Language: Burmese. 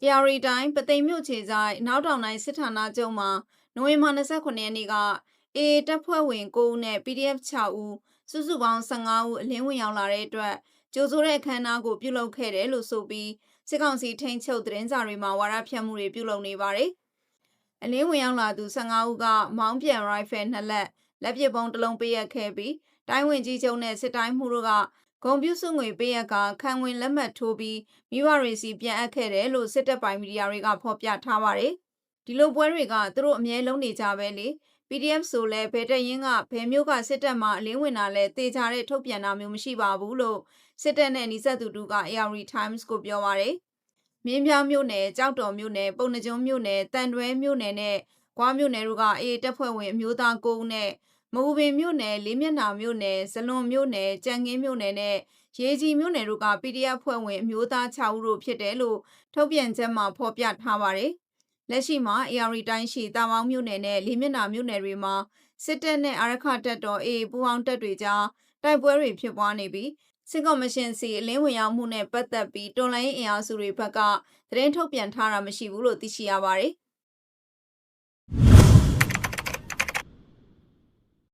။ AR တိုင်းပသိမ်မြို့ခြေဆိုင်နောက်တောင်တိုင်းစစ်ဌာနချုပ်မှာနိုဝင်ဘာ29ရက်နေ့က AA တပ်ဖွဲ့ဝင်9ဦးနဲ့ PDF 6ဦးစုစုပေါင်း15ဦးအလင်းဝင်ရောက်လာတဲ့အတွက်ကြိုဆိုတဲ့အခမ်းအနားကိုပြုလုပ်ခဲ့တယ်လို့ဆိုပြီးစစ်ကောင်စီထိန်းချုပ်သတင်းစာတွေမှာဝါဒဖြန့်မှုတွေပြုလုပ်နေပါတယ်။အလင်းဝင်ရောက်လာသူ15ဦးကမောင်းပြန်ရိုင်ဖယ်နှစ်လက်လက်ပစ်ပုံးတစ်လုံးပေးအပ်ခဲ့ပြီးတိုင်းဝင်ကြီးချုပ်နဲ့စစ်တိုင်းမှုတို့က ဂုံပြူစုငွေပေးအပ်ကခံဝင်လက်မှတ်ထိုးပြီးမိဘတွေစီပြန်အပ်ခဲ့တယ်လို့စစ်တပ်ပိုင်မီဒီယာတွေကဖော်ပြထားပါတယ်။ဒီလိုပွဲတွေကသူတို့အမြဲလုံးနေကြပဲလေ PDF ဆိုလဲဘယ်တရင်ကဘယ်မျိုးကစစ်တပ်မှအလင်းဝင်တာလဲတေချာတဲ့ထုတ်ပြန်တာမျိုးမရှိပါဘူးလို့စစ်တပ်နဲ့နှိစက်သူတူက AR Times ကိုပြောပါရယ်မြင်းပြားမြို့နယ်ကြောက်တော်မြို့နယ်ပုံနှကျွန်းမြို့နယ်တန်တွဲမြို့နယ်နဲ့ကွာမြို့နယ်တို့ကအေးတပ်ဖွဲ့ဝင်အမျိုးသား9ဦးနဲ့ မအူပင်မြို့နယ်လေးမျက်နှာမြို့နယ်ဇလွန်မြို့နယ်ကြံငင်းမြို့နယ်နဲ့ရေကြီးမြို့နယ်တို့က PDF ဖွဲ့ဝင်အမျိုးသား6ဦးတို့ဖြစ်တယ်လို့ထုတ်ပြန်ချက်မှာဖော်ပြထားပါတယ်။လက်ရှိမှာ AR တိုင်းရှိတာမောင်းမြို့နယ်နဲ့လေးမျက်နှာမြို့နယ်တွေမှာစစ်တပ်နဲ့အာရခတပ်တော်အေပူအောင်တပ်တွေကြားတိုက်ပွဲတွေဖြစ်ပွားနေပြီးစစ်ကော်မရှင်စီအလင်းဝင်ရောက်မှုနဲ့ပတ်သက်ပြီးတော်လိုင်းအင်အားစုတွေဘက်ကသတင်းထုတ်ပြန်ထားတာမရှိဘူးလို့သိရှိရပါတယ်။